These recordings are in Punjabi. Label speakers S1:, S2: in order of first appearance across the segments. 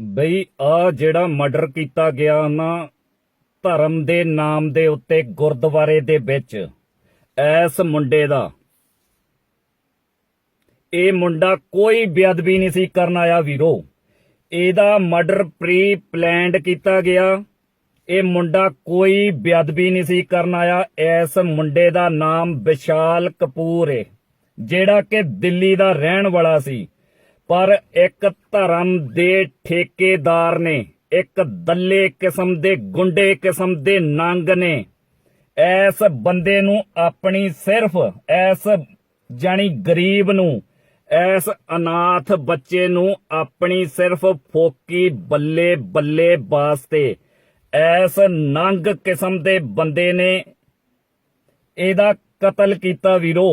S1: ਬਈ, ਆ ਜਿਹੜਾ ਮਰਡਰ ਕੀਤਾ ਗਿਆ ਨਾ, ਧਰਮ ਦੇ ਨਾਮ ਦੇ ਉੱਤੇ ਗੁਰਦੁਆਰੇ ਦੇ ਵਿੱਚ, ਐਸ ਮੁੰਡੇ ਦਾ। ਇਹ ਮੁੰਡਾ ਕੋਈ ਬੇਅਦਬੀ ਨਹੀਂ ਸੀ ਕਰਨ ਆਇਆ ਵੀਰੋ। ਇਹਦਾ ਮਰਡਰ ਪ੍ਰੀ ਪਲਾਨਡ ਕੀਤਾ ਗਿਆ। ਇਹ ਮੁੰਡਾ ਕੋਈ ਬੇਅਦਬੀ ਨਹੀਂ ਸੀ ਕਰਨ ਆਇਆ। ਇਸ ਮੁੰਡੇ ਦਾ ਨਾਮ ਵਿਸ਼ਾਲ ਕਪੂਰ ਹੈ ਜਿਹੜਾ ਕਿ ਦਿੱਲੀ ਦਾ ਰਹਿਣ ਵਾਲਾ ਸੀ। ਪਰ ਇੱਕ ਧਰਮ ਦੇ ਠੇਕੇਦਾਰ ਨੇ, ਇੱਕ ਦੱਲੇ ਕਿਸਮ ਦੇ ਗੁੰਡੇ ਕਿਸਮ ਦੇ ਨੰਗ ਨੇ। ਐਸ ਬੰਦੇ ਨੂੰ ਆਪਣੀ ਸਿਰਫ, ਐਸ ਜਾਨੀ ਗਰੀਬ ਨੂੰ, ਐਸ ਅਨਾਥ ਬੱਚੇ ਨੂੰ ਆਪਣੀ ਸਿਰਫ ਫੋਕੀ ਬੱਲੇ ਬੱਲੇ ਵਾਸਤੇ, ਐਸ ਨੰਗ ਕਿਸਮ ਦੇ ਬੰਦੇ ਨੇ ਇਹਦਾ ਕਤਲ ਕੀਤਾ ਵੀਰੋ।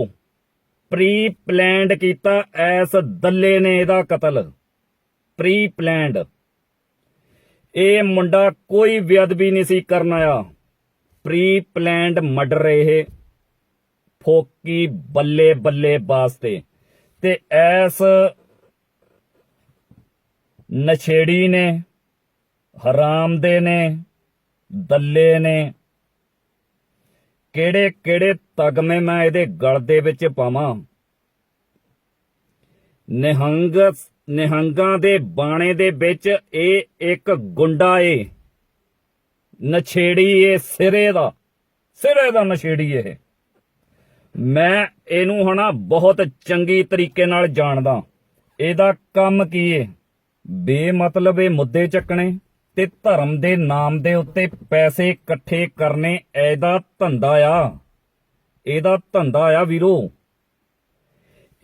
S1: ਪ੍ਰੀ ਪਲਾਨਡ ਕੀਤਾ, ਐਸ ਦੱਲੇ ਨੇ ਇਹਦਾ ਕਤਲ। ਪ੍ਰੀ ਪਲਾਨਡ ਇਹ ਮੁੰਡਾ ਕੋਈ ਬੇਅਦਬੀ ਨਹੀਂ ਸੀ ਕਰਨ ਆਇਆ। ਪ੍ਰੀ ਪਲਾਨਡ ਮਰਡਰ ਇਹ, ਫੋਕੀ ਬੱਲੇ ਬੱਲੇ ਵਾਸਤੇ। ਤੇ ਐਸ ਨਛੇੜੀ ਨੇ ਹਰਾਮ ਦੇ ਨੇ, ਦੱਲੇ ਨੇ ਕਿਹੜੇ ਕਿਹੜੇ ਤਗਮੇ ਮੈਂ ਇਹਦੇ ਗਲ ਦੇ ਵਿੱਚ ਪਾਵਾਂ? ਨਿਹੰਗ ਨਿਹੰਗਾਂ ਦੇ ਬਾਣੇ ਦੇ ਵਿੱਚ ਇਹ ਇੱਕ ਗੁੰਡਾ ਏ। ਨਛੇੜੀ ਏ ਸਿਰੇ ਦਾ। ਸਿਰੇ ਦਾ ਨਛੇੜੀ ਇਹ। ਮੈਂ ਇਹਨੂੰ ਹਨਾ ਬਹੁਤ ਚੰਗੀ ਤਰੀਕੇ ਨਾਲ ਜਾਣਦਾ। ਇਹਦਾ ਕੰਮ ਕੀ ਏ? ਬੇਮਤਲਬ ਇਹ ਮੁੱਦੇ ਚੱਕਣੇ। ਤੇ ਧਰਮ ਦੇ ਨਾਮ ਦੇ ਉੱਤੇ ਪੈਸੇ ਇਕੱਠੇ ਕਰਨੇ ਇਹਦਾ ਧੰਦਾ ਆ। ਇਹਦਾ ਧੰਦਾ ਆ ਵੀਰੋ।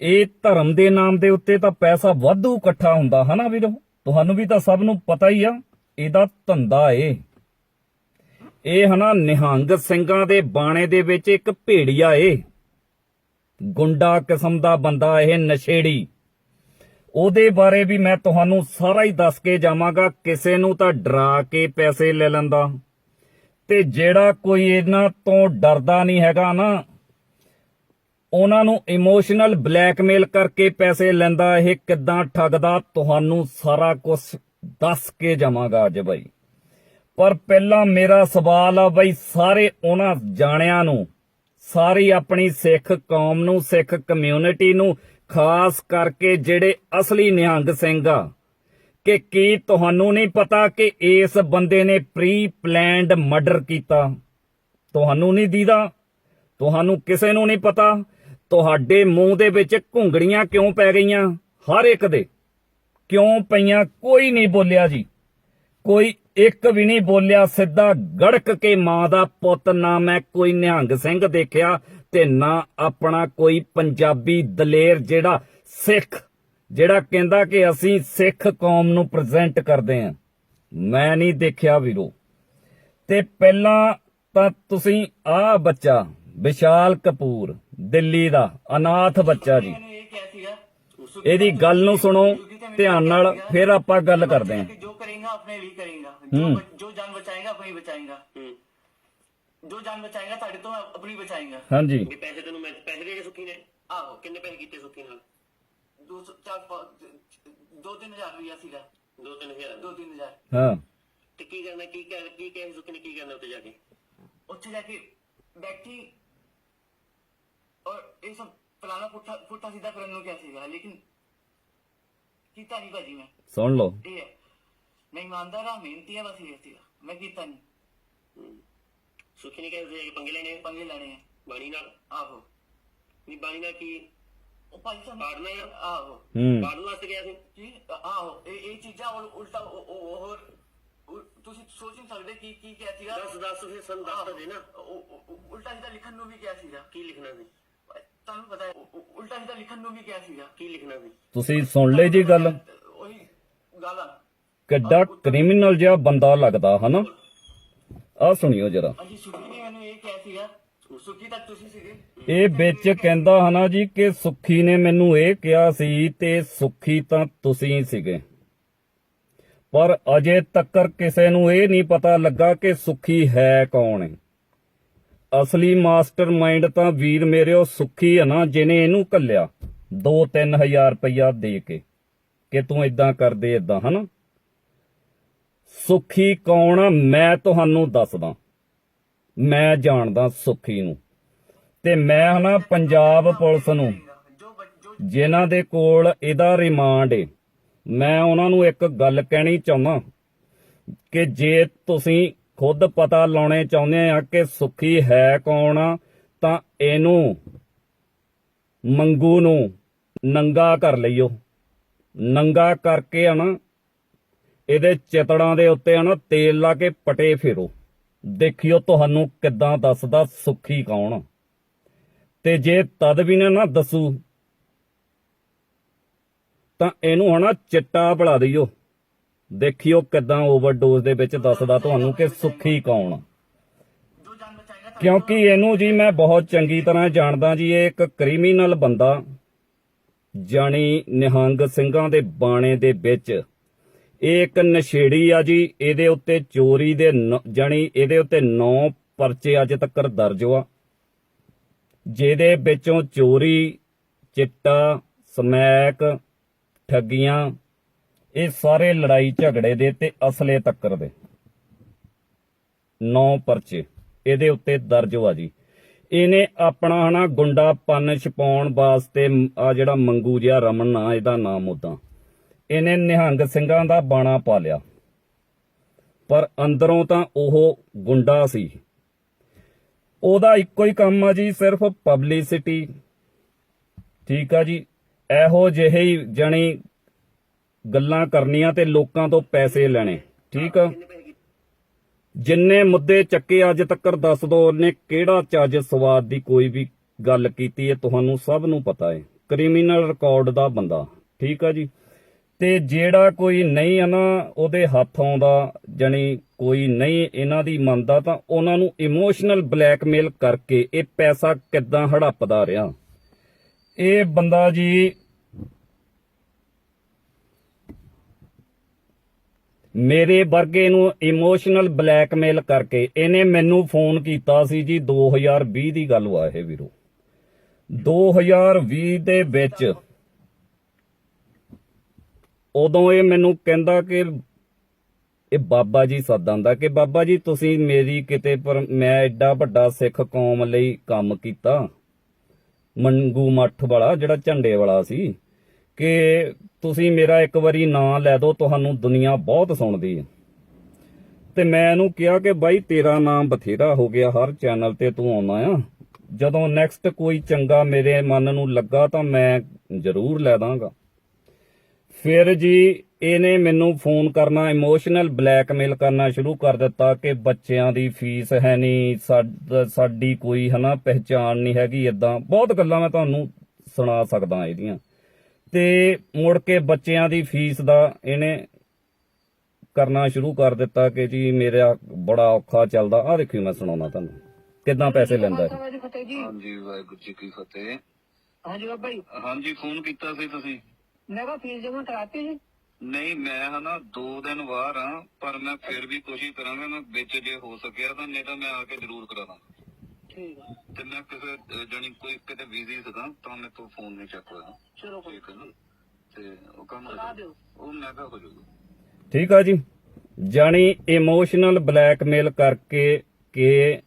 S1: ਇਹ ਧਰਮ ਦੇ ਨਾਮ ਦੇ ਉੱਤੇ ਤਾਂ ਪੈਸਾ ਵਾਧੂ ਇਕੱਠਾ ਹੁੰਦਾ, ਹਨਾ ਵੀਰੋ? ਤੁਹਾਨੂੰ ਵੀ ਤਾਂ ਸਭ ਨੂੰ ਪਤਾ ਹੀ ਆ, ਇਹਦਾ ਧੰਦਾ ਏ। ਇਹ ਹਨਾ ਨਿਹੰਗ ਸਿੰਘਾਂ ਦੇ ਬਾਣੇ ਦੇ ਵਿੱਚ ਇੱਕ ਭੇੜੀਆ ਏ। ਗੁੰਡਾ ਕਿਸਮ ਦਾ ਬੰਦਾ ਇਹ ਨਸ਼ੇੜੀ। ਉਹਦੇ ਬਾਰੇ ਵੀ ਮੈਂ ਤੁਹਾਨੂੰ ਸਾਰਾ ਹੀ ਦੱਸ ਕੇ ਜਾਵਾਂਗਾ। ਕਿਸੇ ਨੂੰ ਤਾਂ ਡਰਾ ਕੇ ਪੈਸੇ ਲੈ ਲੈਂਦਾ। ਤੇ ਜਿਹੜਾ ਕੋਈ ਇਹਨਾਂ ਤੋਂ ਡਰਦਾ ਨਹੀਂ ਹੈਗਾ ਨਾ, ਉਹਨਾਂ ਨੂੰ ਇਮੋਸ਼ਨਲ ਬਲੈਕਮੇਲ ਕਰਕੇ ਪੈਸੇ ਲੈਂਦਾ, ਇਹ ਕਿਦਾਂ ਠੱਗਦਾ, ਤੁਹਾਨੂੰ ਸਾਰਾ ਕੁਝ ਦੱਸ ਕੇ ਜਾਵਾਂਗਾ ਅੱਜ ਬਾਈ। ਪਰ ਪਹਿਲਾਂ ਮੇਰਾ ਸਵਾਲ ਆ ਬਾਈ, ਸਾਰੇ ਉਹਨਾਂ ਜਾਣਿਆਂ ਨੂੰ, ਸਾਰੀ ਆਪਣੀ ਸਿੱਖ ਕੌਮ ਨੂੰ, ਸਿੱਖ ਕਮਿਊਨਿਟੀ ਨੂੰ ਖਾਸ ਕਰਕੇ ਜਿਹੜੇ ਅਸਲੀ ਨਿਹੰਗ ਸਿੰਘ ਆ, ਕਿ ਕੀ ਤੁਹਾਨੂੰ ਨਹੀਂ ਪਤਾ ਕਿ ਇਸ ਬੰਦੇ ਨੇ ਪ੍ਰੀ ਪਲਾਨਡ ਮਰਡਰ ਕੀਤਾ? ਤੁਹਾਨੂੰ ਨਹੀਂ ਦੀਦਾ? ਤੁਹਾਨੂੰ ਕਿਸੇ ਨੂੰ ਨਹੀਂ ਪਤਾ? ਤੁਹਾਡੇ ਮੂੰਹ ਦੇ ਵਿੱਚ ਘੁੰਗੜੀਆਂ ਕਿਉਂ ਪੈ ਗਈਆਂ? ਹਰ ਇੱਕ ਦੇ। ਕਿਉਂ ਪਈਆਂ? ਕੋਈ ਨਹੀਂ ਬੋਲਿਆ ਜੀ। ਕੋਈ ਇੱਕ ਵੀ ਨਹੀਂ ਬੋਲਿਆ। ਸਿੱਧਾ ਗੜਕ ਕੇ ਮਾਂ ਦਾ ਪੁੱਤ ਨਾ ਮੈਂ ਕੋਈ ਨਿਹੰਗ ਸਿੰਘ ਦੇਖਿਆ। ਤੇ ਨਾ ਆਪਣਾ ਕੋਈ ਪੰਜਾਬੀ ਦਲੇਰ ਜਿਹੜਾ ਸਿੱਖ ਜਿਹੜਾ ਕਹਿੰਦਾ ਕਿ ਅਸੀਂ ਸਿੱਖ ਕੌਮ ਨੂੰ ਪ੍ਰੈਜ਼ੈਂਟ ਕਰਦੇ ਆਂ ਮੈਂ ਨਹੀਂ ਦੇਖਿਆ ਵੀਰੋ। ਤੇ ਪਹਿਲਾਂ ਤਾਂ ਤੁਸੀਂ ਆਹ ਬੱਚਾ ਵਿਸ਼ਾਲ ਕਪੂਰ ਦਿੱਲੀ ਦਾ ਅਨਾਥ ਬੱਚਾ ਜੀ। ਇਹਦੀ ਗੱਲ ਨੂੰ ਸੁਣੋ ਧਿਆਨ ਨਾਲ ਫਿਰ ਆਪਾਂ ਗੱਲ ਕਰਦੇ
S2: ਆ ਜੋ ਕਰੇਗਾ ਆਪਣੇ ਲਈ ਕਰੇਗਾ। ਜੋ ਜਾਨ ਬਚਾਏਗਾ ਆਪਣੀ ਬਚਾਏਗਾ। ਜੋ ਜਾਨ ਬਚਾਏਗਾ ਤੁਹਾਡੇ ਤੋਂ ਆਪਣੀ ਬਚਾਏਗਾ।
S1: ਹਾਂਜੀ।
S3: ਵੀ ਪੈਸੇ ਤੈਨੂੰ ਮੈਂ ਪੈਸੇ ਦੇ ਕੇ ਸੁੱਖੀ ਨੇ?
S2: ਆਹੋ।
S3: ਕਿੰਨੇ ਪੈਸੇ ਕੀਤੇ ਸੁੱਖੀ ਨਾਲ?
S2: ਦੋ ਦੋ ਤਿੰਨ ਹਜ਼ਾਰ ਰੁਪਇਆ ਸੀਗਾ।
S3: ਦੋ ਤਿੰਨ ਹਜ਼ਾਰ?
S2: ਦੋ ਤਿੰਨ ਹਜ਼ਾਰ।
S1: ਹਾਂ।
S3: ਤੇ ਕੀ ਕਰਨਾ ਕੀ ਕਹਿ ਕੀ ਕਹਿ ਸੁੱਖੀ ਨੇ ਕੀ ਕਰਨਾ ਉੱਤੇ ਜਾ ਕੇ?
S2: ਉੱਥੇ ਜਾ ਕੇ ਬੈਠੀ ਔਰ ਇਹ ਸਭ ਪਲਾਨਾ ਪੁੱਠਾ ਪੁੱਠਾ ਸਿੱਧਾ ਕਰਨ ਨੂੰ ਕਿਹਾ ਸੀਗਾ ਲੇਕਿਨ ਕੀਤਾ ਨਹੀਂ ਭਾਜੀ ਮੈਂ?
S1: ਸੁਣ ਲਓ।
S2: ਇਹ ਹੈ। ਮੈਂ ਇਮਾਨਦਾਰ ਮਿਹਨਤੀ ਹਾਂ ਬਸ ਇਹ ਸੀਗਾ। ਮੈਂ ਕੀਤਾ ਨਹੀਂ
S3: ਸੁੱਖੀ ਨੇ ਕਹੇ ਉੱਤੇ ਜਾ ਕੇ ਪੰਗੇ ਲੈਣੇ ਆ,
S2: ਪੰਗੇ ਲੈਣੇ ਆ
S3: ਬਾਣੀ ਨਾਲ।
S2: ਆਹੋ।
S3: ਨਹੀਂ ਬਾਣੀ ਨਾਲ ਕੀ?
S2: ਉਹ ਭਾਜੀ ਸਾਹਿਬ
S3: ਪਾੜਨਾ ਆ?
S2: ਆਹੋ।
S1: ਹੂੰ।
S3: ਬਾੜਨ ਵਾਸਤੇ ਗਿਆ ਸੀ?
S2: ਜੀ ਆਹੋ। ਇਹ ਇਹ ਚੀਜ਼ਾਂ ਔਰ ਉਲਟਾ ਉਹ- ਉਹ- ਹੋਰ ਤੁਸੀਂ ਸੋਚ ਨਹੀਂ ਸਕਦੇ ਕੀ ਕੀ ਕਿਹਾ ਸੀਗਾ?
S3: ਦੱਸ ਦੱਸ ਫਿਰ ਸਾਨੂੰ ਦੱਸ ਤਾਂ ਦੇ ਨਾ।
S2: ਉਹ- ਉਹ- ਉਹ ਉਲਟਾ ਸਿੱਧਾ ਲਿਖਣ ਨੂੰ ਵੀ ਕਿਹਾ ਸੀਗਾ।
S3: ਕੀ ਲਿਖਣਾ ਸੀ?
S2: ਤੁਹਾਨੂੰ ਪਤਾ ਹੈ ਉਹ- ਉਹ ਉਲਟਾ ਸਿੱਧਾ ਲਿਖਣ ਨੂੰ ਵੀ ਕਿਹਾ ਸੀਗਾ।
S3: ਕੀ ਲਿਖਣਾ ਸੀ?
S1: ਤੁਸੀਂ ਸੁਣ ਲਈ ਜੀ ਗੱਲ।
S2: ਉਹੀ ਗੱਲ ਆ।
S1: ਕਿੱਡਾ ਕ੍ਰਿਮੀਨਲ ਜਿਹਾ ਬੰਦਾ ਲੱਗਦਾ ਹਨਾ? ਆ ਸੁਣਿਓ ਜਰਾ।
S2: ਅਜੀ ਸੁਖੀ ਨੇ ਮੈਨੂੰ ਇਹ ਕਿਹਾ ਸੀਗਾ ਸੁਖੀ ਤੱਕ ਤੁਸੀਂ ਸੀਗੇ।
S1: ਇਹ ਵਿੱਚ ਕਹਿੰਦਾ ਹਨਾ ਜੀ ਕਿ ਸੁੱਖੀ ਨੇ ਮੈਨੂੰ ਇਹ ਕਿਹਾ ਸੀ ਤੇ ਸੁੱਖੀ ਤਾਂ ਤੁਸੀਂ ਸੀਗੇ। ਪਰ ਅਜੇ ਤੱਕਰ ਕਿਸੇ ਨੂੰ ਇਹ ਨਹੀਂ ਪਤਾ ਲੱਗਾ ਕਿ ਸੁੱਖੀ ਹੈ ਕੌਣ ਹੈ। ਅਸਲੀ ਮਾਸਟਰਮਾਈਂਡ ਤਾਂ ਵੀਰ ਮੇਰੇ ਉਹ ਸੁੱਖੀ ਹੈ ਨਾ ਜਿਹਨੇ ਇਹਨੂੰ ਕੱਲਿਆ 2-3000 ਰੁਪਇਆ ਦੇ ਕੇ। ਕਿ ਤੂੰ ਇਦਾਂ ਕਰਦੇ ਇਦਾਂ ਹਨਾ? ਸੁਖੀ ਕੌਣ ਆ? ਮੈਂ ਤੁਹਾਨੂੰ ਦੱਸਦਾ। ਮੈਂ ਜਾਣਦਾ ਸੁਖੀ ਨੂੰ। ਤੇ ਮੈਂ ਹਨਾ ਪੰਜਾਬ ਪੁਲਿਸ ਨੂੰ। ਜਿਨ੍ਹਾਂ ਦੇ ਕੋਲ ਇਹਦਾ ਰਿਮਾਂਡ ਏ। ਮੈਂ ਉਹਨਾਂ ਨੂੰ ਇੱਕ ਗੱਲ ਕਹਿਣੀ ਚਾਹੁੰਦਾ ਕਿ ਜੇ ਤੁਸੀਂ ਖੁਦ ਪਤਾ ਲਾਉਣੇ ਚਾਹੁੰਦੇ ਆ ਕਿ ਸੁਖੀ ਹੈ ਕੌਣ ਆ, ਤਾਂ ਇਹਨੂੰ ਮੰਗੂ ਨੂੰ ਨੰਗਾ ਕਰ ਲਈਓ। ਨੰਗਾ ਕਰਕੇ ਹਨਾ ਇਹਦੇ ਚਿਤੜਾਂ ਦੇ ਉੱਤੇ ਹਨ ਤੇਲ ਲਾ ਕੇ ਪਟੇ ਫੇਰੋ। ਦੇਖਿਓ ਤੁਹਾਨੂੰ ਕਿੱਦਾਂ ਦੱਸਦਾ ਸੁਖੀ ਕੌਣ। ਤੇ ਜੇ ਤਦ ਵੀ ਨਾ ਨਾ ਦੱਸੂ, ਤਾਂ ਇਹਨੂੰ ਹਣਾ ਚਿੱਟਾ ਭਲਾ ਦਿਓ। ਦੇਖਿਓ ਕਿੱਦਾਂ ਓਵਰਡੋਜ਼ ਦੇ ਵਿੱਚ ਦੱਸਦਾ ਤੁਹਾਨੂੰ ਕਿ ਸੁਖੀ ਕੌਣ। ਕਿਉਂਕਿ ਇਹਨੂੰ ਜੀ ਮੈਂ ਬਹੁਤ ਚੰਗੀ ਤਰ੍ਹਾਂ ਜਾਣਦਾ ਜੀ, ਇਹ ਇੱਕ ਕ੍ਰਿਮੀਨਲ ਬੰਦਾ। ਜਾਨੀ ਨਿਹੰਗ ਸਿੰਘਾਂ ਦੇ ਬਾਣੇ ਦੇ ਵਿੱਚ। ਇਹ ਇੱਕ ਨਸ਼ੇੜੀ ਆ ਜੀ, ਇਹਦੇ ਉੱਤੇ ਚੋਰੀ ਦੇ ਨ- ਜਾਣੀ ਇਹਦੇ ਉੱਤੇ 9 ਪਰਚੇ ਅੱਜ ਤੱਕ ਦਰਜ ਆ। ਜਿਹਦੇ ਵਿੱਚੋਂ ਚੋਰੀ, ਚਿੱਟਾ, ਸਮੈਕ, ਠੱਗੀਆਂ, ਇਹ ਸਾਰੇ ਲੜਾਈ ਝਗੜੇ ਦੇ ਤੇ ਅਸਲੇ ਤੱਕਰ ਦੇ। 9 ਪਰਚੇ ਇਹਦੇ ਉੱਤੇ ਦਰਜ ਹੋਆ ਜੀ। ਇਹਨੇ ਆਪਣਾ ਹਨਾ ਗੁੰਡਾ ਪਨ ਛਪਾਉਣ ਵਾਸਤੇ ਆ ਜਿਹੜਾ ਮੰਗੂ ਜਿਹਾ ਰਮਨ ਨਾ ਇਹਦਾ ਨਾਮ ਉਦਾਂ ਇਹਨੇ ਨਿਹੰਗ ਸਿੰਘਾਂ ਦਾ ਬਾਣਾ ਪਾ ਪਰ ਅੰਦਰੋਂ ਤਾਂ ਉਹ ਗੁੰਡਾ ਸੀ। ਉਹਦਾ ਇੱਕੋ ਹੀ ਕੰਮ ਆ ਜੀ, ਸਿਰਫ ਪਬਲਿਸਿਟੀ ਠੀਕ ਆ ਜੀ, ਇਹੋ ਜਿਹੇ ਹੀ ਜਣੀ ਗੱਲਾਂ ਕਰਨੀਆਂ ਤੇ ਲੋਕਾਂ ਤੋਂ ਪੈਸੇ ਲੈਣੇ। ਠੀਕ ਆ? ਜਿੰਨੇ ਮੁੱਦੇ ਚੱਕੇ ਅੱਜ ਤੱਕ ਦੱਸ ਦੋ, ਉਹਨੇ ਕਿਹੜਾ ਚੱਜ ਸਵਾਦ ਦੀ ਕੋਈ ਵੀ ਗੱਲ ਕੀਤੀ ਹੈ ਤੁਹਾਨੂੰ ਸਭ ਨੂੰ ਪਤਾ ਹੈ ਕ੍ਰਿਮੀਨਲ ਰਿਕਾਰਡ ਦਾ ਬੰਦਾ। ਠੀਕ ਆ ਜੀ? ਤੇ ਜਿਹੜਾ ਕੋਈ ਨਹੀਂ ਆ ਨਾ, ਉਹਦੇ ਹੱਥ ਆਉਂਦਾ, ਜਣੀ ਕੋਈ ਨਹੀਂ ਇਹਨਾਂ ਦੀ ਮੰਨਦਾ, ਤਾਂ ਉਹਨਾਂ ਨੂੰ ਇਮੋਸ਼ਨਲ ਬਲੈਕਮੇਲ ਕਰਕੇ ਇਹ ਪੈਸਾ ਕਿੱਦਾਂ ਹੜੱਪਦਾ ਰਿਹਾ। ਇਹ ਬੰਦਾ ਜੀ ਮੇਰੇ ਵਰਗੇ ਨੂੰ ਇਮੋਸ਼ਨਲ ਬਲੈਕਮੇਲ ਕਰਕੇ ਇਹਨੇ ਮੈਨੂੰ ਫੋਨ ਕੀਤਾ ਸੀ ਜੀ 2020 ਦੀ ਗੱਲ ਵਾ ਇਹ ਵੀਰੋ। 2020 ਦੇ ਵਿੱਚ ਉਦੋਂ ਇਹ ਮੈਨੂੰ ਕਹਿੰਦਾ ਕਿ ਇਹ ਬਾਬਾ ਜੀ ਸੱਦਾਂਦਾ ਕਿ ਬਾਬਾ ਜੀ ਤੁਸੀਂ ਮੇਰੀ ਕਿਤੇ ਪਰ ਮੈਂ ਐਡਾ ਵੱਡਾ ਸਿੱਖ ਕੌਮ ਲਈ ਕੰਮ ਕੀਤਾ। ਮੰਗੂ ਮੱਠ ਵਾਲਾ, ਜਿਹੜਾ ਝੰਡੇ ਵਾਲਾ ਸੀ, ਕਿ ਤੁਸੀਂ ਮੇਰਾ ਇੱਕ ਵਾਰੀ ਨਾਂ ਲੈ ਦਿਓ, ਤੁਹਾਨੂੰ ਦੁਨੀਆ ਬਹੁਤ ਸੁਣਦੀ ਹੈ। ਤੇ ਮੈਂ ਇਹਨੂੰ ਕਿਹਾ ਕਿ ਬਾਈ, ਤੇਰਾ ਨਾਮ ਬਥੇਰਾ ਹੋ ਗਿਆ, ਹਰ ਚੈਨਲ ਤੇ ਤੂੰ ਆਉਣਾ ਆ। ਜਦੋਂ ਨੈਕਸਟ ਕੋਈ ਚੰਗਾ ਮੇਰੇ ਮਨ ਨੂੰ ਲੱਗਾ ਤਾਂ ਮੈਂ ਜ਼ਰੂਰ ਲੈ ਦਾਂਗਾ। ਫਿਰ ਜੀ ਇਹਨੇ ਮੈਨੂੰ ਫੋਨ ਕਰਨਾ ਇਮੋਸ਼ਨਲ ਬਲੈਕਮੇਲ ਕਰਨਾ ਸ਼ੁਰੂ ਕਰ ਦਿੱਤਾ ਕਿ ਬੱਚਿਆਂ ਦੀ ਫੀਸ ਹੈ ਨਹੀਂ ਸਾਡ- ਕੋਈ ਹਨਾ ਪਹਿਚਾਣ ਨਹੀਂ ਹੈਗੀ ਇਦਾਂ ਬਹੁਤ ਗੱਲਾਂ ਮੈਂ ਤੁਹਾਨੂੰ ਸੁਣਾ ਸਕਦਾ ਇਹਦੀਆਂ। ਤੇ ਮੁੜ ਕੇ ਬੱਚਿਆਂ ਦੀ ਫੀਸ ਦਾ ਇਹਨੇ ਕਰਨਾ ਸ਼ੁਰੂ ਕਰ ਦਿੱਤਾ ਕਿ ਜੀ ਮੇਰਾ ਬੜਾ ਔਖਾ ਚੱਲਦਾ। ਆ ਦੇਖਿਓ ਮੈਂ ਸੁਣਾਉਣਾ ਤੁਹਾਨੂੰ। ਕਿੱਦਾਂ ਪੈਸੇ ਲੈਂਦਾ ਹੈ
S4: ਜੀ ਫਤਿਹ ਜੀ
S5: ਹਾਂਜੀ ਵਾਹਿਗੁਰੂ ਜੀ ਕੀ ਫਤਿਹ।
S4: ਹਾਂਜੀ ਬਾਬਾ ਜੀ।
S5: ਹਾਂਜੀ ਫੋਨ ਕੀਤਾ ਸੀ ਤੁਸੀਂ?
S4: ਮੈਂ ਕਿਹਾ ਫੀਸ ਜਮਾ ਕਰਾਤੀ ਜੀ?
S5: ਨਹੀਂ ਮੈਂ ਹਨਾ 2 ਦਿਨ ਬਾਹਰ ਆ ਪਰ ਮੈਂ ਫਿਰ ਵੀ ਕੋਸ਼ਿਸ਼ ਕਰਾਂਗਾ ਮੈਂ ਵਿੱਚ ਜੇ ਹੋ ਸਕਿਆ ਤਾਂ ਨਹੀਂ ਤਾਂ ਮੈਂ ਆ ਕੇ ਜ਼ਰੂਰ ਕਰਾਂਗਾ।
S4: ਠੀਕ ਆ।
S5: ਤੇ ਮੈਂ ਕਿਸੇ ਜਾਣੀ ਕੋਈ ਕਿਤੇ ਬਿਜ਼ੀ ਸੀਗਾ ਤਾਂ ਮੇਰੇ ਤੋਂ ਫੋਨ ਨਹੀਂ ਚੱਕ ਹੋਇਆ।
S4: ਚਲੋ ਕੋਈ
S5: ਠੀਕ ਹੈ ਨਾ? ਤੇ ਉਹ ਕੰਮ
S4: ਕਰਾ। ਦਿਓ।
S5: ਉਹ ਮੈਂ ਕਿਹਾ ਹੋ ਜਾਊਗਾ।
S1: ਠੀਕ ਆ ਜੀ। ਜਾਣੀ ਇਮੋਸ਼ਨਲ ਬਲੈਕਮੇਲ ਕਰਕੇ ਕਿ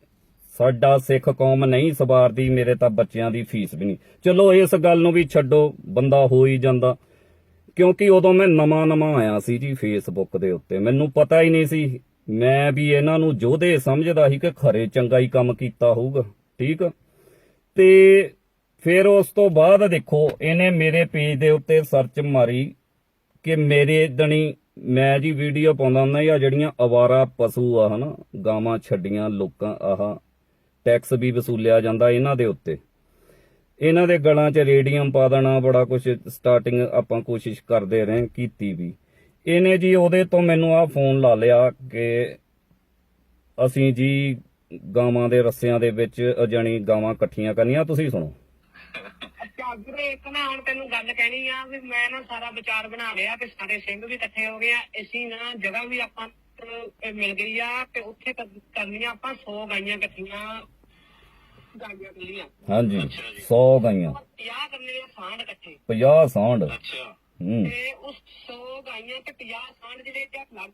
S1: ਸਾਡਾ ਸਿੱਖ ਕੌਮ ਨਹੀਂ ਸਵਾਰਦੀ ਮੇਰੇ ਤਾਂ ਬੱਚਿਆਂ ਦੀ ਫੀਸ ਵੀ ਨਹੀਂ। ਚਲੋ ਇਸ ਗੱਲ ਨੂੰ ਵੀ ਛੱਡੋ ਬੰਦਾ ਹੋ ਹੀ ਜਾਂਦਾ। ਕਿਉਂਕਿ ਉਦੋਂ ਮੈਂ ਨਵਾਂ ਨਵਾਂ ਆਇਆ ਸੀ ਜੀ ਫੇਸਬੁੱਕ ਦੇ ਉੱਤੇ। ਮੈਨੂੰ ਪਤਾ ਹੀ ਨਹੀਂ ਸੀ। ਮੈਂ ਵੀ ਇਹਨਾਂ ਨੂੰ ਜੋਧੇ ਸਮਝਦਾ ਸੀ ਕਿ ਖਰੇ ਚੰਗਾ ਹੀ ਕੰਮ ਕੀਤਾ ਹੋਊਗਾ। ਠੀਕ? ਆ। ਤੇ ਫਿਰ ਉਸ ਤੋਂ ਬਾਅਦ ਦੇਖੋ, ਇਹਨੇ ਮੇਰੇ ਪੇਜ ਦੇ ਉੱਤੇ ਸਰਚ ਮਾਰੀ ਕਿ ਮੇਰੇ ਦਣੀ ਮੈਂ ਜੀ ਵੀਡੀਓ ਪਾਉਂਦਾ ਹੁੰਦਾ ਜਾਂ ਜਿਹੜੀਆਂ ਅਵਾਰਾ ਪਸ਼ੂ ਆ, ਹਨਾ, ਗਾਵਾਂ, ਛੱਡੀਆਂ, ਲੋਕਾਂ, ਆਹ ਟੈਕਸ ਵੀ ਵਸੂਲਿਆ ਜਾਂਦਾ ਇਹਨਾਂ ਦੇ ਉੱਤੇ। ਇਹਨਾਂ ਦੇ ਗਲਾਂ 'ਚ ਰੇਡੀਅਮ ਪਾ ਦੇਣਾ ਬੜਾ ਕੁਝ ਸਟਾਰਟਿੰਗ ਆਪਾਂ ਕੋਸ਼ਿਸ਼ ਕਰਦੇ ਰਹੇ ਕੀਤੀ ਵੀ। ਇਹਨੇ ਜੀ ਉਹਦੇ ਤੋਂ ਮੈਨੂੰ ਆ ਫੋਨ ਲਾ ਲਿਆ ਕਿ ਅਸੀਂ ਜੀ ਗਾਵਾਂ ਦੇ ਰੱਸਿਆਂ ਦੇ ਵਿੱਚ ਅ, ਗਾਵਾਂ ਇਕੱਠੀਆਂ ਕਰਨੀਆਂ ਤੁਸੀਂ ਸੁਣੋ।
S4: ਅੱਛਾ ਵੀਰੇ ਇੱਕ ਨਾ ਹੁਣ ਤੈਨੂੰ ਗੱਲ ਕਹਿਣੀ ਆ ਵੀ ਮੈਂ ਨਾ ਸਾਰਾ ਵਿਚਾਰ ਬਣਾ ਲਿਆ ਕਿ ਸਾਡੇ ਸਿੰਘ ਵੀ ਇਕੱਠੇ ਹੋ ਗਏ ਆ ਅਸੀਂ ਨਾ ਜਗ੍ਹਾ ਵੀ ਆਪਾਂ ਮਿਲ ਗਈ ਆ ਤੇ ਉੱਥੇ ਕਰਨੀਆਂ ਆਪਾਂ 100 ਗਾਈਆਂ ਇਕੱਠੀਆਂ ਗਾਈਆਂ ਕੱਲੀਆਂ
S1: ਹਾਂਜੀ 100 ਗਾਈਆਂ।
S4: 50 ਕਰਨੇ ਆ ਸਾਂਢ ਇਕੱਠੇ।
S1: 50 ਸਾਂਢ।
S5: ਅੱਛਾ।
S1: ਹੂੰ।
S4: ਤੇ ਉਸ 100 ਗਾਈਆਂ ਤੇ 50 ਸਾਂਢ ਜਿਹੜੇ ਤੇ ਲੱਗ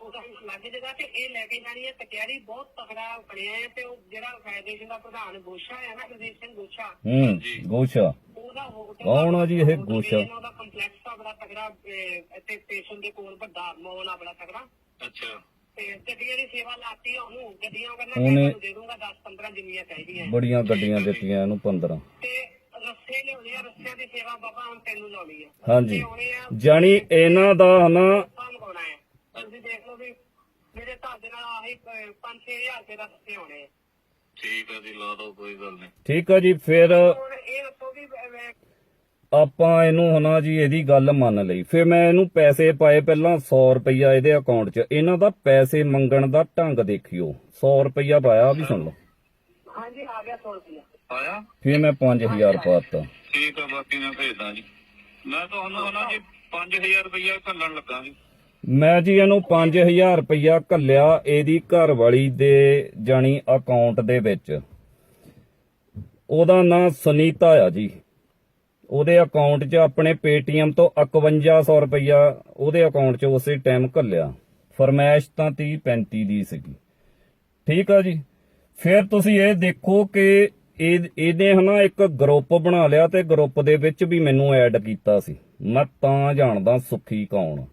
S4: ਉਹਦਾ ਲੱਗ ਜਗਾ ਤੇ ਇਹ ਲੈ ਕੇ ਜਾਣੀ ਹੈ। ਕਚਹਿਰੀ ਬਹੁਤ ਤਕੜਾ ਬਣਿਆ ਹੈ ਤੇ ਉਹ ਜਿਹੜਾ ਫੈਡਰੇਸ਼ਨ ਦਾ ਪ੍ਰਧਾਨ ਗੋਸ਼ਾ ਹੈ ਨਾ ਗੁਰਦੀਪ ਸਿੰਘ ਗੋਸ਼ਾ।
S1: ਹੂੰ ਗੋਸ਼ਾ।
S4: ਉਹਦਾ ਹੋਟਲ
S1: ਕੌਣ ਆ ਜੀ ਇਹ ਗੋਸ਼ਾ?
S4: ਉਹਦਾ ਕੰਪਲੈਕਸ ਆ ਬੜਾ ਤਕੜਾ ਇੱਥੇ ਸਟੇਸ਼ਨ ਦੇ ਕੋਲ ਵੱਡਾ ਮੋਲ ਆ ਬੜਾ ਤਕੜਾ।
S5: ਅੱਛਾ।
S4: ਤੇ ਗੱਡੀਆਂ ਦੀ ਸੇਵਾ ਲਾਤੀ ਉਹਨੂੰ ਗੱਡੀਆਂ ਕਹਿੰਦਾ
S1: ਉਹਨੇ-
S4: ਮੈਂ ਤੁਹਾਨੂੰ ਦੇ ਦੂੰਗਾ 10 15 ਜਿੰਨੀਆਂ ਚਾਹੀਦੀਆਂ।
S1: ਬੜੀਆਂ ਗੱਡੀਆਂ ਦਿੱਤੀਆਂ ਇਹਨੂੰ 15
S4: ਤੇ ਰੱਸੇ ਲਿਆਉਣੇ ਆ ਰੱਸਿਆਂ ਦੀ ਸੇਵਾ ਬਾਬਾ ਹੁਣ ਤੈਨੂੰ ਲਾਉਣੀ ਆ।
S1: ਹਾਂਜੀ।
S4: ਆ
S1: ਜਾਣੀ ਇਹਨਾਂ ਦਾ ਹਨਾ
S4: ਕੰਮ ਹੋਣਾ ਹੈ। ਤੁਸੀਂ ਦੇਖ ਲਓ ਵੀ ਮੇਰੇ ਘਰ ਦੇ ਨਾਲ ਆਹੀ 5-6000 ਰੁਪਏ ਦਾ ਰੱਸੇ ਹੋਣੇ ਆ।
S5: ਠੀਕ ਆ ਜੀ ਲਾ ਦੋ ਕੋਈ ਗੱਲ ਨਹੀਂ।
S1: ਠੀਕ ਆ ਜੀ ਫਿਰ
S4: ਹੁਣ ਇਹ ਦੱਸੋ ਵੀ ਅਹ,
S1: ਆਪਾਂ ਇਹਨੂੰ ਹਨਾ ਜੀ ਇਹਦੀ ਗੱਲ ਮੰਨ ਲਈ। ਫਿਰ ਮੈਂ ਇਹਨੂੰ ਪੈਸੇ ਪਾਏ ਪਹਿਲਾਂ 100 ਰੁਪਈਆ ਇਹਦੇ ਅਕਾਊਂਟ 'ਚ। ਇਹਨਾਂ ਦਾ ਪੈਸੇ ਮੰਗਣ ਦਾ ਢੰਗ ਦੇਖਿਓ। 100 ਰੁਪਈਆ ਪਾਇਆ ਵੀ ਸੁਣ ਲਓ।
S4: ਹਾਂਜੀ ਆ ਗਿਆ 100 ਰੁਪਏ
S5: ਆਇਆ
S1: ਫਿਰ ਮੈਂ 5000 ਪਾਤਾ।
S5: ਠੀਕ ਆ ਬਾਕੀ ਮੈਂ ਭੇਜਦਾ ਜੀ। ਮੈਂ ਤੁਹਾਨੂੰ ਹਨਾ ਜੀ 5000 ਰੁਪਇਆ ਘੱਲਣ ਲੱਗਾ ਜੀ।
S1: ਮੈਂ ਜੀ ਇਹਨੂੰ 5000 ਰੁਪਈਆ ਘੱਲਿਆ ਇਹਦੀ ਘਰ ਵਾਲੀ ਦੇ ਜਾਣੀ ਅਕਾਊਂਟ ਦੇ ਵਿੱਚ। ਉਹਦਾ ਨਾਂ ਸੁਨੀਤਾ ਆ ਜੀ। ਉਹਦੇ ਅਕਾਊਂਟ 'ਚ ਆਪਣੇ Paytm ਤੋਂ 5100 ਰੁਪਈਆ ਉਹਦੇ ਅਕਾਊਂਟ 'ਚ ਉਸੇ ਟਾਈਮ ਘੱਲਿਆ। ਫਰਮਾਇਸ਼ ਤਾਂ 30 35 ਦੀ ਸੀਗੀ। ਠੀਕ ਆ ਜੀ? ਫਿਰ ਤੁਸੀਂ ਇਹ ਦੇਖੋ ਕਿ ਇਹ ਇਹਨੇ ਹਨਾ ਇੱਕ ਗਰੁੱਪ ਬਣਾ ਲਿਆ ਤੇ ਗਰੁੱਪ ਦੇ ਵਿੱਚ ਵੀ ਮੈਨੂੰ ਐਡ ਕੀਤਾ ਸੀ। ਮੈਂ ਤਾਂ ਜਾਣਦਾ ਸੁਖੀ ਕੌਣ।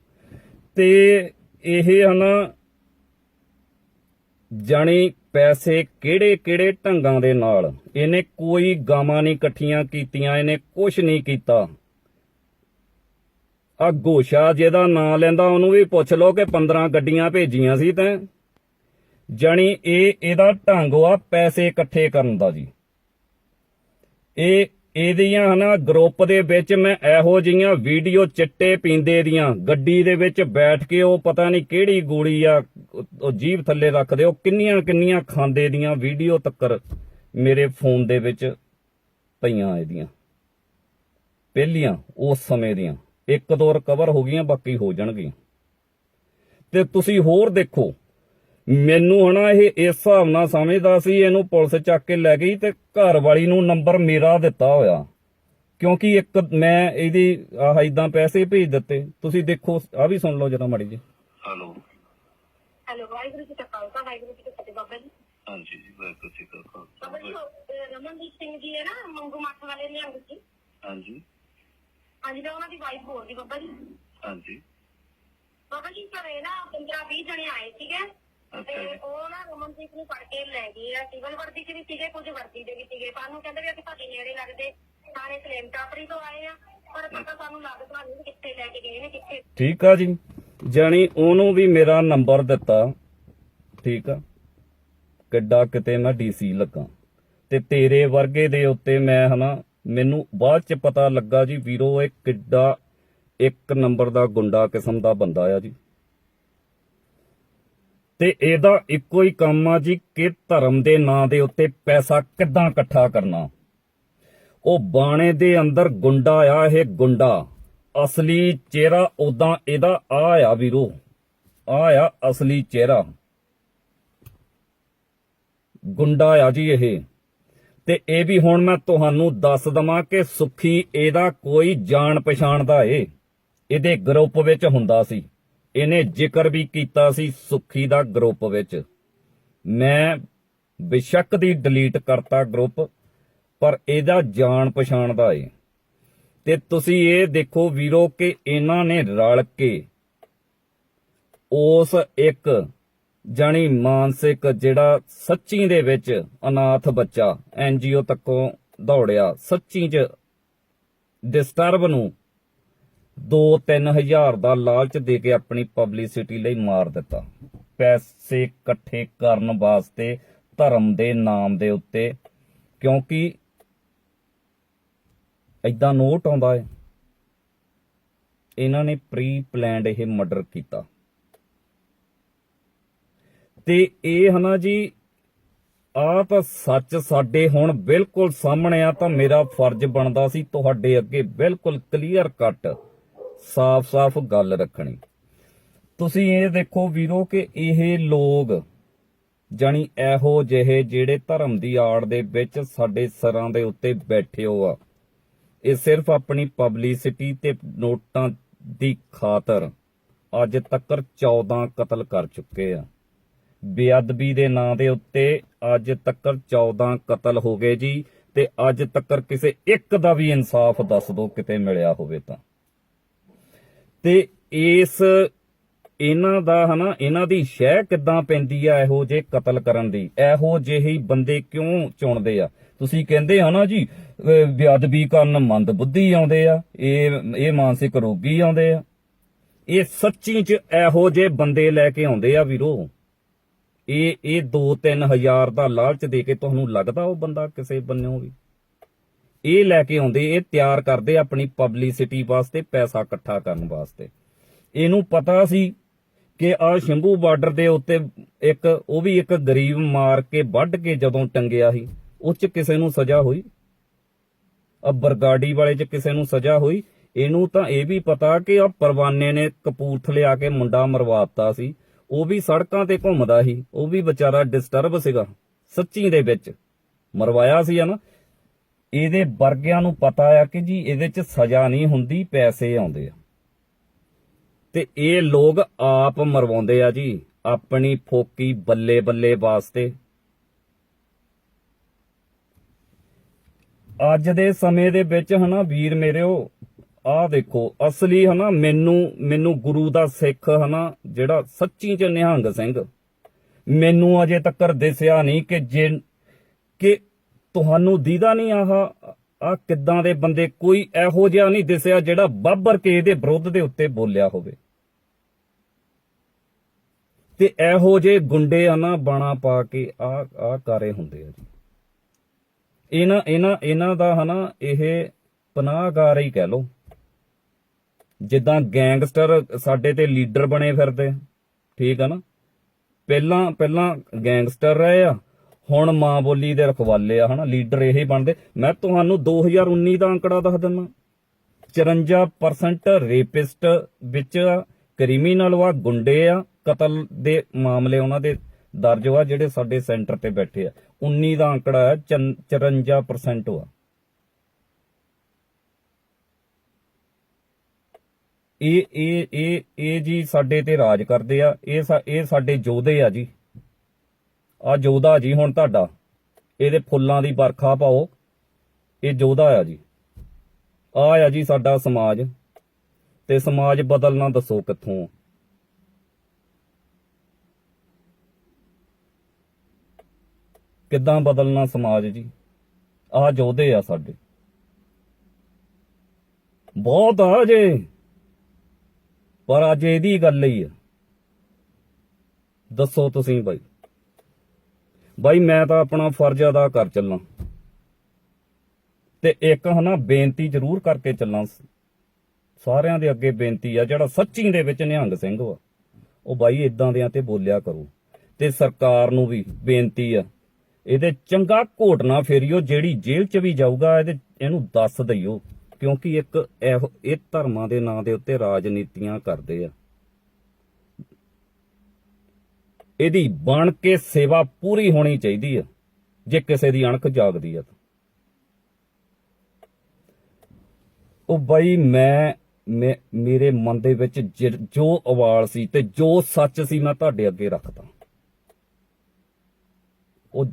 S1: ਤੇ ਇਹ ਹਨਾ ਜਾਣੀ ਪੈਸੇ ਕਿਹੜੇ ਕਿਹੜੇ ਢੰਗਾਂ ਦੇ ਨਾਲ। ਇਹਨੇ ਕੋਈ ਗਾਵਾਂ ਨਹੀਂ ਇਕੱਠੀਆਂ ਕੀਤੀਆਂ, ਇਹਨੇ ਕੁਝ ਨਹੀਂ ਕੀਤਾ। ਆ ਗੋਸ਼ਾ ਜਿਹਦਾ ਨਾਂ ਲੈਂਦਾ, ਉਹਨੂੰ ਵੀ ਪੁੱਛ ਲਓ ਕਿ 15 ਗੱਡੀਆਂ ਭੇਜੀਆਂ ਸੀ ਤੈਂ। ਜਾਣੀ ਇਹ, ਇਹਦਾ ਢੰਗ ਆ ਪੈਸੇ ਇਕੱਠੇ ਕਰਨ ਦਾ ਜੀ। ਇਹ, ਇਹਦੀਆਂ ਹਨਾ ਗਰੁੱਪ ਦੇ ਵਿੱਚ ਮੈਂ ਇਹੋ ਜਿਹੀਆਂ ਵੀਡੀਓ ਚਿੱਟੇ ਪੀਂਦੇ ਦੀਆਂ, ਗੱਡੀ ਦੇ ਵਿੱਚ ਬੈਠ ਕੇ ਉਹ ਪਤਾ ਨਹੀਂ ਕਿਹੜੀ ਗੋਲੀ ਆ ਉਹ- ਉਹ ਜੀਭ ਥੱਲੇ ਰੱਖਦੇ ਉਹ ਕਿੰਨੀਆਂ ਕਿੰਨੀਆਂ ਖਾਂਦੇ ਦੀਆਂ ਵੀਡੀਓ ਤੱਕਰ ਮੇਰੇ ਫੋਨ ਦੇ ਵਿੱਚ ਪਈਆਂ ਇਹਦੀਆਂ। ਪਹਿਲੀਆਂ, ਉਸ ਸਮੇਂ ਦੀਆਂ। ਇੱਕ ਦੋ ਰਿਕਵਰ ਹੋ ਗਈਆਂ, ਬਾਕੀ ਹੋ ਜਾਣਗੀਆਂ। ਤੇ ਤੁਸੀਂ ਹੋਰ ਦੇਖੋ, ਮੈਨੂੰ ਹਨਾ ਇਹ ਇਸ ਹਿਸਾਬ ਨਾਲ ਸਮਝਦਾ ਸੀ, ਇਹਨੂੰ ਪੁਲਿਸ ਚੱਕ ਕੇ ਲੈ ਗਈ ਤੇ ਘਰ ਵਾਲੀ ਨੂੰ ਨੰਬਰ ਮੇਰਾ ਦਿੱਤਾ ਹੋਇਆ। ਕਿਉਂਕਿ ਇੱਕ ਮੈਂ ਇਹਦੀ ਆਹ ਇਦਾਂ ਪੈਸੇ ਭੇਜ ਦਿੱਤੇ। ਤੁਸੀਂ ਦੇਖੋ ਆ ਵੀ ਸੁਣ ਲਓ ਜਰਾ ਮਾੜੀ ਜੀ
S5: ਹਲੋ।
S4: ਹੈਲੋ ਵਾਹਿਗੁਰੂ ਜੀ ਕਾ ਖਾਲਸਾ ਵਾਹਿਗੁਰੂ ਜੀ ਕੀ ਫਤਿਹ ਬਾਬਾ ਜੀ।
S5: ਹਾਂਜੀ ਜੀ ਵਾਹਿਗੁਰੂ ਜੀ ਕਾ
S4: ਬਾਬਾ ਜੀ
S5: ਖਾਲਸਾ
S4: ਉਹ, ਅਹ, ਰਮਨਦੀਪ ਸਿੰਘ ਜੀ ਹੈ ਨਾ ਮੰਗੂ ਮੱਠ ਵਾਲੇ ਨਿਹੰਗ ਜੀ
S5: ਹਾਂਜੀ।
S4: ਹਾਂਜੀ ਮੈਂ ਉਹਨਾਂ ਦੀ ਵਾਈਫ ਬੋਲਦੀ ਬਾਬਾ ਜੀ।
S5: ਹਾਂਜੀ।
S4: ਬਾਬਾ ਜੀ ਘਰੇ ਨਾ 15 20 ਜਣੇ ਆਏ ਸੀਗੇ। ਤੇ
S5: ਅੱਛਾ ਜੀ।
S4: ਉਹ ਨਾ ਰਮਨਦੀਪ ਨੂੰ ਫੜ ਕੇ ਲੈ ਗਏ ਆ। ਸਿਵਲ ਵਰਦੀ ਚ ਵੀ ਸੀਗੇ ਕੁਝ ਵਰਦੀ ਦੇ ਵੀ ਸੀਗੇ। ਸਾਨੂੰ ਕਹਿੰਦੇ ਵੀ ਅਸੀਂ ਤੁਹਾਡੇ ਨੇੜੇ ਲੱਗਦੇ ਸਾਰੇ ਕਲੇਮ ਟਾਪਰੀ ਤੋਂ ਆਏ ਆ। ਪਰ ਪਤਾ ਸਾਨੂੰ ਲੱਗਦਾ ਨਹੀਂ ਵੀ ਕਿੱਥੇ ਲੈ ਕੇ ਗਏ ਨੇ ਕਿੱਥੇ
S1: ਠੀਕ ਆ ਜੀ। ਜਾਣੀ ਉਹਨੂੰ ਵੀ ਮੇਰਾ ਨੰਬਰ ਦਿੱਤਾ, ਠੀਕ ਆ? ਕਿੱਡਾ ਕਿਤੇ ਮੈਂ ਡੀਸੀ ਲੱਗਾ। ਤੇ ਤੇਰੇ ਵਰਗੇ ਦੇ ਉੱਤੇ ਮੈਂ ਹਨਾ, ਮੈਨੂੰ ਬਾਅਦ ਚ ਪਤਾ ਲੱਗਾ ਜੀ ਵੀਰੋ, ਇਹ ਕਿੱਡਾ ਇੱਕ ਨੰਬਰ ਦਾ ਗੁੰਡਾ ਕਿਸਮ ਦਾ ਬੰਦਾ ਆ ਜੀ। ਤੇ ਇਹਦਾ ਇੱਕੋ ਹੀ ਕੰਮ ਆ ਜੀ ਕਿ ਧਰਮ ਦੇ ਨਾਂ ਦੇ ਉੱਤੇ ਪੈਸਾ ਕਿੱਦਾਂ ਇਕੱਠਾ ਕਰਨਾ। ਉਹ ਬਾਣੇ ਦੇ ਅੰਦਰ ਗੁੰਡਾ ਆ, ਇਹ ਗੁੰਡਾ। ਅਸਲੀ ਚਿਹਰਾ ਉਦਾਂ ਇਹਦਾ ਆ ਆ ਵੀਰੋ। ਆ ਆ ਅਸਲੀ ਚਿਹਰਾ। ਗੁੰਡਾ ਆ ਜੀ ਇਹ। ਤੇ ਇਹ ਵੀ ਹੁਣ ਮੈਂ ਤੁਹਾਨੂੰ ਦੱਸ ਦਵਾਂ ਕਿ ਸੁਖੀ ਇਹਦਾ ਕੋਈ ਜਾਣ ਪਛਾਣ ਦਾ ਏ। ਇਹਦੇ ਗਰੁੱਪ ਵਿੱਚ ਹੁੰਦਾ ਸੀ। ਇਹਨੇ ਜ਼ਿਕਰ ਵੀ ਕੀਤਾ ਸੀ ਸੁਖੀ ਦਾ ਗਰੁੱਪ ਵਿੱਚ। ਮੈਂ ਬੇਸ਼ੱਕ ਦੀ ਡਿਲੀਟ ਕਰਤਾ ਗਰੁੱਪ ਪਰ ਇਹਦਾ ਜਾਣ ਪਛਾਣ ਦਾ ਏ। ਤੇ ਤੁਸੀਂ ਇਹ ਦੇਖੋ ਵੀਰੋ ਕਿ ਇਹਨਾਂ ਨੇ ਰਲ ਕੇ ਉਸ ਇੱਕ ਜਾਣੀ ਮਾਨਸਿਕ ਜਿਹੜਾ ਸੱਚੀ ਦੇ ਵਿੱਚ ਅਨਾਥ ਬੱਚਾ ਐਨਜੀਓ ਤੱਕੋਂ ਦੌੜਿਆ, ਸੱਚੀ ਚ ਡਿਸਟਰਬ ਨੂੰ 2-3 ਹਜ਼ਾਰ ਦਾ ਲਾਲਚ ਦੇ ਕੇ ਆਪਣੀ ਪਬਲਿਸਿਟੀ ਲਈ ਮਾਰ ਦਿੱਤਾ। ਪੈਸੇ ਇਕੱਠੇ ਕਰਨ ਵਾਸਤੇ ਧਰਮ ਦੇ ਨਾਮ ਦੇ ਉੱਤੇ, ਕਿਉਂਕਿ ਐਦਾਂ ਨੋਟ ਆਉਂਦਾ ਹੈ ਇਹਨਾਂ ਨੇ ਪ੍ਰੀ ਪਲਾਨਡ ਇਹ ਮਰਡਰ ਕੀਤਾ। ਤੇ ਇਹ ਹਨਾ ਜੀ ਆ ਤਾਂ ਸੱਚ ਸਾਡੇ ਹੁਣ ਬਿਲਕੁਲ ਸਾਹਮਣੇ ਆ ਤਾਂ ਮੇਰਾ ਫਰਜ਼ ਬਣਦਾ ਸੀ ਤੁਹਾਡੇ ਅੱਗੇ ਬਿਲਕੁਲ ਕਲੀਅਰ ਕੱਟ ਸਾਫ਼-ਸਾਫ਼ ਗੱਲ ਰੱਖਣੀ। ਤੁਸੀਂ ਇਹ ਦੇਖੋ ਵੀਰੋ ਕਿ ਇਹ ਲੋਕ ਜਾਣੀ ਇਹੋ ਜਿਹੇ ਜਿਹੜੇ ਧਰਮ ਦੀ ਆੜ ਦੇ ਵਿੱਚ ਸਾਡੇ ਸਰਾਂ ਦੇ ਉੱਤੇ ਬੈਠੇ ਹੋ ਆ। ਇਹ ਸਿਰਫ ਆਪਣੀ ਪਬਲਿਸਿਟੀ ਤੇ ਨੋਟਾਂ ਦੀ ਖਾਤਰ ਅੱਜ ਤੱਕ 14 ਕਤਲ ਕਰ ਚੁੱਕੇ ਆ। ਬੇਅਦਬੀ ਦੇ ਨਾਂ ਦੇ ਉੱਤੇ ਅੱਜ ਤੱਕ 14 ਕਤਲ ਹੋ ਗਏ ਜੀ ਤੇ ਅੱਜ ਤੱਕ ਕਿਸੇ ਇੱਕ ਦਾ ਵੀ ਇਨਸਾਫ ਦੱਸ ਦੋ ਕਿਤੇ ਮਿਲਿਆ ਹੋਵੇ ਤਾਂ। ਤੇ ਇਸ ਇਹਨਾਂ ਦਾ ਹਨਾ, ਇਹਨਾਂ ਦੀ ਸ਼ਹਿ ਕਿੱਦਾਂ ਪੈਂਦੀ ਆ ਇਹੋ ਜੇ ਕਤਲ ਕਰਨ ਦੀ? ਇਹੋ ਜਿਹੇ ਹੀ ਬੰਦੇ ਕਿਉਂ ਚੁਣਦੇ ਆ? ਤੁਸੀਂ ਕਹਿੰਦੇ ਹੋ ਨਾ ਜੀ, ਅਹ ਬੇਅਦਬੀ ਕਰਨ ਮੰਦ ਬੁੱਧੀ ਆਉਂਦੇ ਆ, ਇਹ ਇਹ ਮਾਨਸਿਕ ਰੋਗੀ ਆਉਂਦੇ ਆ। ਇਹ ਸੱਚੀ ਚ ਇਹੋ ਜਿਹੇ ਬੰਦੇ ਲੈ ਕੇ ਆਉਂਦੇ ਆ ਵੀਰੋ। ਇਹ ਇਹ 2-3000 ਦਾ ਲਾਲਚ ਦੇ ਕੇ ਤੁਹਾਨੂੰ ਲੱਗਦਾ ਉਹ ਬੰਦਾ ਕਿਸੇ ਬੰਨਿਓ ਵੀ? ਇਹ ਲੈ ਕੇ ਆਉਂਦੇ, ਇਹ ਤਿਆਰ ਕਰਦੇ ਆਪਣੀ ਪਬਲਿਸਿਟੀ ਵਾਸਤੇ ਪੈਸਾ ਇਕੱਠਾ ਕਰਨ ਵਾਸਤੇ। ਇਹਨੂੰ ਪਤਾ ਸੀ ਕਿ ਆ ਸ਼ੰਭੂ ਬਾਰਡਰ ਦੇ ਉੱਤੇ ਇੱਕ, ਉਹ ਵੀ ਇੱਕ ਗਰੀਬ ਮਾਰ ਕੇ ਵੱਢ ਕੇ ਜਦੋਂ ਟੰਗਿਆ ਸੀ। ਉਹ ਚ ਕਿਸੇ ਨੂੰ ਸਜ਼ਾ ਹੋਈ? ਆ ਬਰਗਾੜੀ ਵਾਲੇ ਚ ਕਿਸੇ ਨੂੰ ਸਜ਼ਾ ਹੋਈ? ਇਹਨੂੰ ਤਾਂ ਇਹ ਵੀ ਪਤਾ ਕਿ ਆ ਪਰਵਾਨੇ ਨੇ ਕਪੂਰਥਲੇ ਆ ਕੇ ਮੁੰਡਾ ਮਰਵਾਤਾ ਸੀ। ਉਹ ਵੀ ਸੜਕਾਂ ਤੇ ਘੁੰਮਦਾ ਸੀ। ਉਹ ਵੀ ਵਿਚਾਰਾ ਡਿਸਟਰਬ ਸੀਗਾ, ਸੱਚੀ ਦੇ ਵਿੱਚ। ਮਰਵਾਇਆ ਸੀ ਨਾ। ਇਹਦੇ ਵਰਗਿਆਂ ਨੂੰ ਪਤਾ ਆ ਕਿ ਜੀ ਇਹਦੇ ਚ ਸਜ਼ਾ ਨਹੀਂ ਹੁੰਦੀ, ਪੈਸੇ ਆਉਂਦੇ ਆ। ਤੇ ਇਹ ਲੋਕ ਆਪ ਮਰਵਾਉਂਦੇ ਆ ਜੀ, ਆਪਣੀ ਫੋਕੀ ਬੱਲੇ ਬੱਲੇ ਵਾਸਤੇ। ਅੱਜ ਦੇ ਸਮੇਂ ਦੇ ਵਿੱਚ ਹਨਾ ਵੀਰ ਮੇਰਿਓ ਆਹ ਦੇਖੋ, ਅਸਲੀ ਹਨਾ ਮੈਨੂੰ ਮੈਨੂੰ ਗੁਰੂ ਦਾ ਸਿੱਖ ਹਨਾ ਜਿਹੜਾ ਸੱਚੀ ਚ ਨਿਹੰਗ ਸਿੰਘ। ਮੈਨੂੰ ਅਜੇ ਤੱਕ ਦਿਸਿਆ ਨਹੀਂ ਕਿ ਜੇ, ਕਿ ਤੁਹਾਨੂੰ ਦੀਦਾ ਨਹੀਂ ਆਹ ਆ ਕਿੱਦਾਂ ਦੇ ਬੰਦੇ ਕੋਈ ਇਹੋ ਜਿਹਾ ਨਹੀਂ ਦਿਸਿਆ ਜਿਹੜਾ ਬਾਬਰ ਕੇ ਦੇ ਵਿਰੁੱਧ ਦੇ ਉੱਤੇ ਬੋਲਿਆ ਹੋਵੇ। ਤੇ ਇਹੋ ਜੇ ਗੁੰਡੇ ਆ ਨਾ ਬਾਣਾ ਪਾ ਕੇ ਆ ਆ ਕਾਰੇ ਹੁੰਦੇ ਆ ਜੀ। ਇਹਨਾਂ ਇਹਨਾਂ ਇਹਨਾਂ ਦਾ ਹਨਾ ਇਹ ਪਨਾਹਗਾਰ ਹੀ ਕਹਿ ਲੋ ਜਿੱਦਾਂ ਗੈਂਗਸਟਰ ਸਾਡੇ ਤੇ ਲੀਡਰ ਬਣੇ ਫਿਰਦੇ, ਠੀਕ ਆ ਨਾ? ਪਹਿਲਾਂ ਪਹਿਲਾਂ ਗੈਂਗਸਟਰ ਰਹੇ ਆ, ਹੁਣ ਮਾਂ ਬੋਲੀ ਦੇ ਰਖਵਾਲੇ ਆ, ਹਨਾ? ਲੀਡਰ ਇਹ ਬਣਦੇ। ਮੈਂ ਤੁਹਾਨੂੰ 2019 ਦਾ ਅੰਕੜਾ ਦੱਸ ਦਿੰਦਾ। 54% ਰੇਪਿਸਟ ਵਿੱਚ ਕ੍ਰਿਮੀਨਲ ਵਾ, ਗੁੰਡੇ ਆ, ਕਤਲ ਦੇ ਮਾਮਲੇ ਉਹਨਾਂ ਦੇ ਦਰਜ ਵਾ ਜਿਹੜੇ ਸਾਡੇ ਸੈਂਟਰ ਤੇ ਬੈਠੇ ਆ। 19 ਦਾ ਅੰਕੜਾ ਹੈ ਚੰ- 54% ਵਾ ਇਹ ਇਹ ਇਹ ਇਹ ਜੀ ਸਾਡੇ ਤੇ ਰਾਜ ਕਰਦੇ ਆ। ਇਹ ਇਹ ਸਾਡੇ ਯੋਧੇ ਆ ਜੀ। ਆ ਯੋਧਾ ਜੀ ਹੁਣ ਤੁਹਾਡਾ। ਇਹਦੇ ਫੁੱਲਾਂ ਦੀ ਵਰਖਾ ਪਾਓ। ਇਹ ਯੋਧਾ ਆ ਜੀ। ਆ ਆ ਜੀ ਸਾਡਾ ਸਮਾਜ। ਤੇ ਸਮਾਜ ਬਦਲਣਾ ਦੱਸੋ ਕਿੱਥੋਂ ਕਿੱਦਾਂ ਬਦਲਣਾ ਸਮਾਜ ਜੀ? ਆ ਯੋਧੇ ਆ ਸਾਡੇ। ਬਹੁਤ ਆ ਜੇ ਪਰ ਅੱਜ ਇਹਦੀ ਗੱਲ ਹੀ ਆ। ਦੱਸੋ ਤੁਸੀਂ ਬਾਈ। ਬਾਈ, ਮੈਂ ਤਾਂ ਆਪਣਾ ਫਰਜ਼ ਅਦਾ ਕਰ ਚੱਲਾਂ। ਤੇ ਇੱਕ ਹਨਾ ਬੇਨਤੀ ਜ਼ਰੂਰ ਕਰਕੇ ਚੱਲਾਂ। ਸਾਰਿਆਂ ਦੇ ਅੱਗੇ ਬੇਨਤੀ ਆ, ਜਿਹੜਾ ਸੱਚੀ ਦੇ ਵਿੱਚ ਨਿਹੰਗ ਸਿੰਘ ਵਾ। ਉਹ ਬਾਈ ਇਦਾਂ ਦਿਆਂ ਤੇ ਬੋਲਿਆ ਕਰੋ। ਤੇ ਸਰਕਾਰ ਨੂੰ ਵੀ ਬੇਨਤੀ ਆ। ਇਹਦੇ ਚੰਗਾ ਘੋਟਣਾ ਫੇਰਿਓ, ਜਿਹੜੀ ਜੇਲ੍ਹ 'ਚ ਵੀ ਜਾਊਗਾ, ਇਹਦੇ ਇਹਨੂੰ ਦੱਸ ਦਈਓ ਕਿਉਂਕਿ ਇੱਕ ਇਹੋ, ਇਹ ਧਰਮਾਂ ਦੇ ਨਾਂ ਦੇ ਉੱਤੇ ਰਾਜਨੀਤੀਆਂ ਕਰਦੇ ਆ। ਇਹਦੀ ਬਣ ਕੇ ਸੇਵਾ ਪੂਰੀ ਹੋਣੀ ਚਾਹੀਦੀ ਆ, ਜੇ ਕਿਸੇ ਦੀ ਅਣਖ ਜਾਗਦੀ ਆ ਉਹ ਬਾਈ, ਮੈਂ, ਮੈਂ- ਮੇਰੇ ਮਨ ਦੇ ਵਿੱਚ ਜੋ ਅਵਾਲ ਸੀ ਤੇ ਜੋ ਸੱਚ ਸੀ, ਮੈਂ ਤੁਹਾਡੇ ਅੱਗੇ ਰੱਖਦਾ। ਉਹ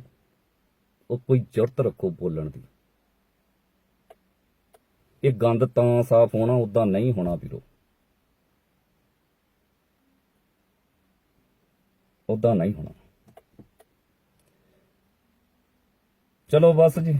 S1: ਉਹ ਕੋਈ ਜੁਰਤ ਰੱਖੋ ਬੋਲਣ ਦੀ। ਇਹ ਗੰਦ ਤਾਂ ਸਾਫ਼ ਹੋਣਾ ਉਦਾਂ ਨਹੀਂ ਹੋਣਾ ਵੀਰੋ। ਉਦਾਂ ਨਹੀਂ ਹੋਣਾ। ਚਲੋ ਬਸ ਜੀ।